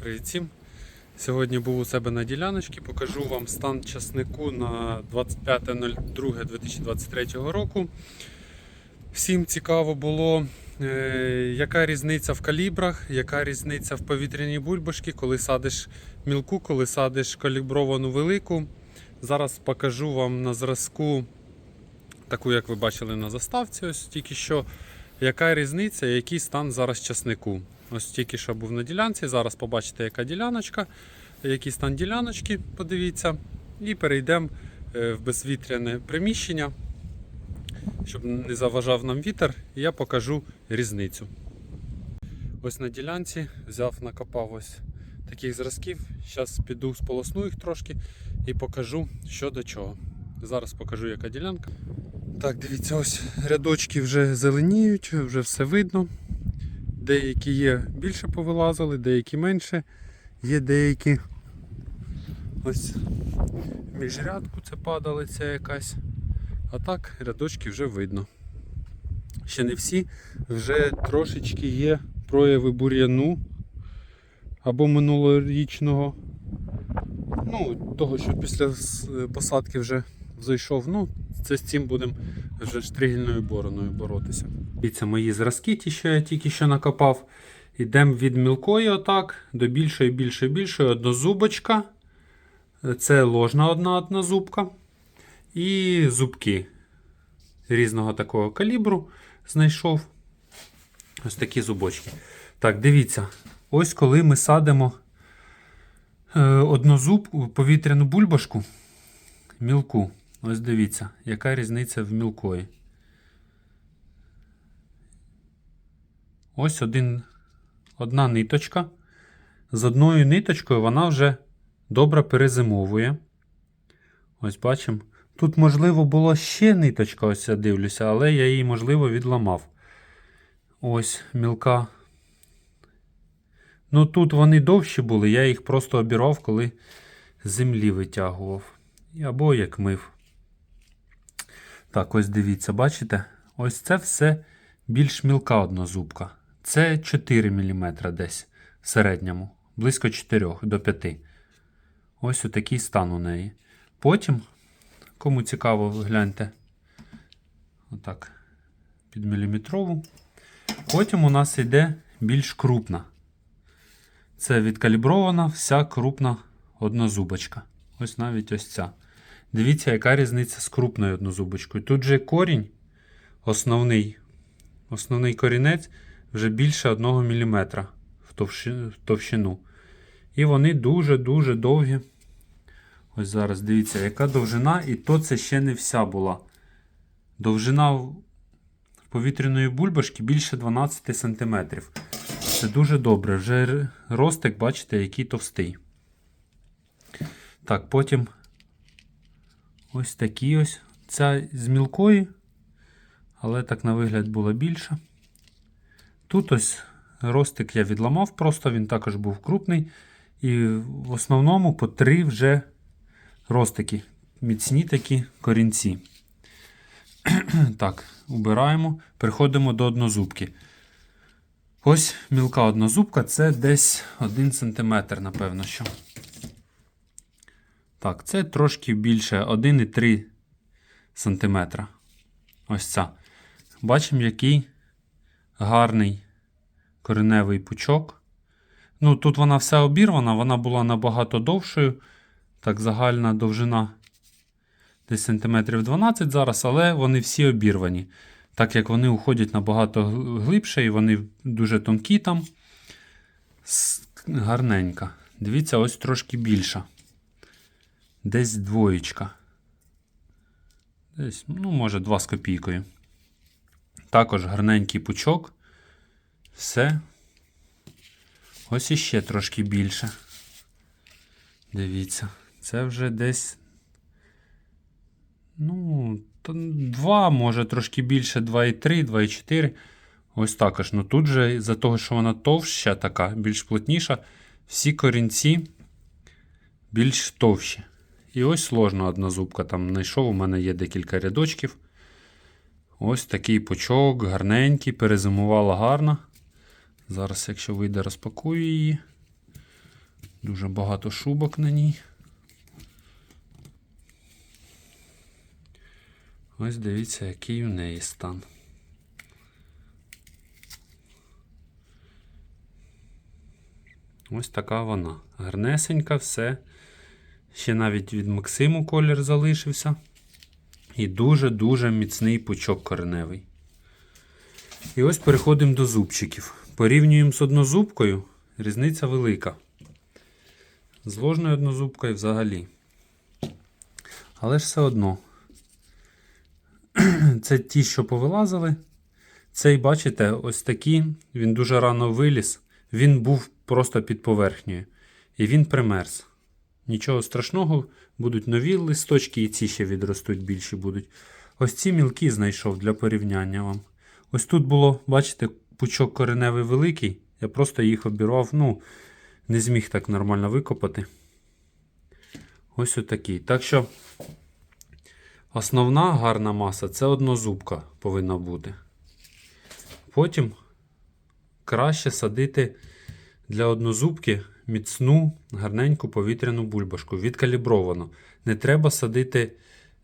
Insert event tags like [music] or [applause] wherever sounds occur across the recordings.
Привіт всім! Сьогодні був у себе на діляночці. Покажу вам стан часнику на 25.02.2023 року. Всім цікаво було, е, яка різниця в калібрах, яка різниця в повітряній бульбашці, коли садиш мілку, коли садиш калібровану велику. Зараз покажу вам на зразку, таку, як ви бачили на заставці, ось тільки що, яка різниця, який стан зараз часнику. Ось тільки що був на ділянці. Зараз побачите, яка діляночка, який стан діляночки, подивіться. І перейдемо е, в безвітряне приміщення, щоб не заважав нам вітер, і я покажу різницю. Ось на ділянці взяв, накопав ось таких зразків. Зараз піду сполосну їх трошки і покажу, що до чого. Зараз покажу, яка ділянка. Так, дивіться, ось рядочки вже зеленіють, вже все видно. Деякі є більше повилазили, деякі менше. Є деякі ось міжрядку це падалиця якась. А так рядочки вже видно. Ще не всі, вже трошечки є прояви бур'яну або минулорічного. Ну, того, що після посадки вже зайшов. Ну, це з цим будемо вже штригельною бороною боротися. Дивіться, мої зразки, ті, що я тільки що накопав. Йдемо від мілкої отак до більшої, більшої, більшої однозубочка. Це ложна одна однозубка. І зубки різного такого калібру знайшов. Ось такі зубочки. Так, дивіться, ось коли ми садимо е, однозуб повітряну бульбашку мілку. Ось дивіться, яка різниця в мілкої. Ось один, одна ниточка. З одною ниточкою вона вже добре перезимовує. Ось бачимо. Тут, можливо, була ще ниточка, ось я дивлюся, але я її, можливо, відламав. Ось мілка. Ну тут вони довші були, я їх просто обірвав, коли землі витягував. Або як мив. Так, ось дивіться, бачите? Ось це все більш мілка однозубка. Це 4 мм десь в середньому, близько 4 до 5. Ось отакий стан у неї. Потім, кому цікаво, гляньте. Отак, під міліметрову. Потім у нас йде більш крупна. Це відкалібрована вся крупна однозубочка. Ось навіть ось ця. Дивіться, яка різниця з крупною однозубочкою. Тут же корінь, основний, основний корінець вже більше 1 мм в товщину. І вони дуже-дуже довгі. Ось зараз дивіться, яка довжина, і то це ще не вся була. Довжина повітряної бульбашки більше 12 см. Це дуже добре. Вже ростик, бачите, який товстий. Так, потім ось такі ось. Ця з мілкої, але так на вигляд була більша. Тут ось ростик я відламав, просто він також був крупний. І в основному по три вже ростики. Міцні такі корінці. [clears throat] так, убираємо. Переходимо до однозубки. Ось мілка однозубка це десь 1 см, напевно. що. Так, це трошки більше 1,3 см. Ось ця. Бачимо, який гарний кореневий пучок. Ну, тут вона вся обірвана, вона була набагато довшою. Так, загальна довжина десь сантиметрів 12 зараз, але вони всі обірвані. Так як вони уходять набагато глибше і вони дуже тонкі там. Гарненька. Дивіться, ось трошки більша. Десь двоєчка. Десь, ну, може, 2 з копійкою. Також гарненький пучок. Все. Ось іще трошки більше. Дивіться, це вже десь. Ну, 2, може трошки більше, 2,3, 2,4. Ось також. Ну тут же, за того, що вона товща така, більш плотніша, всі корінці більш товщі. І ось сложна одна зубка. Там знайшов, у мене є декілька рядочків. Ось такий пучок, гарненький, перезимувала гарно. Зараз, якщо вийде, розпакую її. Дуже багато шубок на ній. Ось дивіться, який у неї стан. Ось така вона. Гарнесенька, все. Ще навіть від Максиму колір залишився. І дуже-дуже міцний пучок кореневий. І ось переходимо до зубчиків. Порівнюємо з однозубкою, різниця велика. З ложною однозубкою взагалі. Але ж все одно. [clears throat] Це ті, що повилазили. Цей, бачите, ось такий, він дуже рано виліз. Він був просто під поверхнею. І він примерз. Нічого страшного, будуть нові листочки, і ці ще відростуть більші будуть. Ось ці мілкі знайшов для порівняння вам. Ось тут було, бачите, пучок кореневий великий. Я просто їх обірвав, ну, не зміг так нормально викопати. Ось отакий. Так що основна гарна маса це однозубка повинна бути. Потім краще садити для однозубки міцну, гарненьку повітряну бульбашку. Відкалібровано. Не треба садити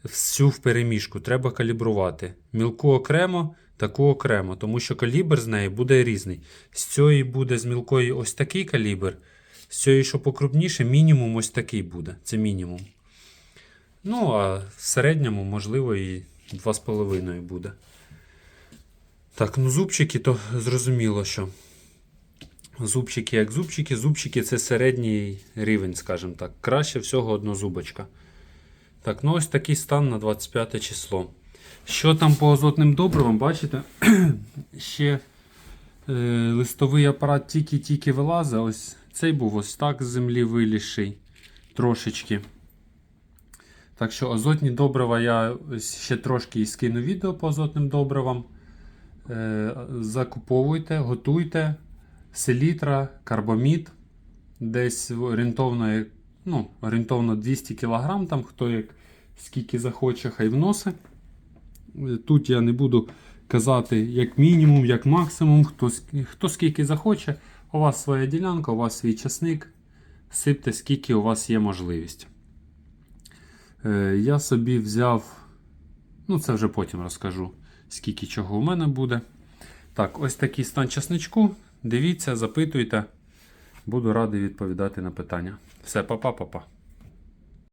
всю в переміжку, треба калібрувати. Мілку окремо, таку окремо, тому що калібр з неї буде різний. З цієї буде з мілкої ось такий калібр, з цієї, що покрупніше, мінімум ось такий буде. Це мінімум. Ну, а в середньому, можливо, і 2,5 буде. Так, ну зубчики, то зрозуміло, що. Зубчики як зубчики. Зубчики це середній рівень, скажімо так. Краще всього однозубочка. Так, ну ось такий стан на 25 число. Що там по азотним добривам, бачите? [clears throat] Ще е, листовий апарат тільки-тільки вилазить. Ось цей був ось так з землі вилізший трошечки. Так що азотні добрива я ще трошки і скину відео по азотним добривам. Е, закуповуйте, готуйте. Селітра, карбомід. Десь орієнтовно, ну, орієнтовно 200 кг, там хто як скільки захоче, хай вносить. Е, Тут я не буду казати як мінімум, як максимум, хто, хто скільки захоче. У вас своя ділянка, у вас свій часник. Сипте, скільки у вас є можливість. Е, я собі взяв, ну це вже потім розкажу, скільки чого у мене буде. Так, ось такий стан часничку. Дивіться, запитуйте. Буду радий відповідати на питання. Все, па-па-па-па.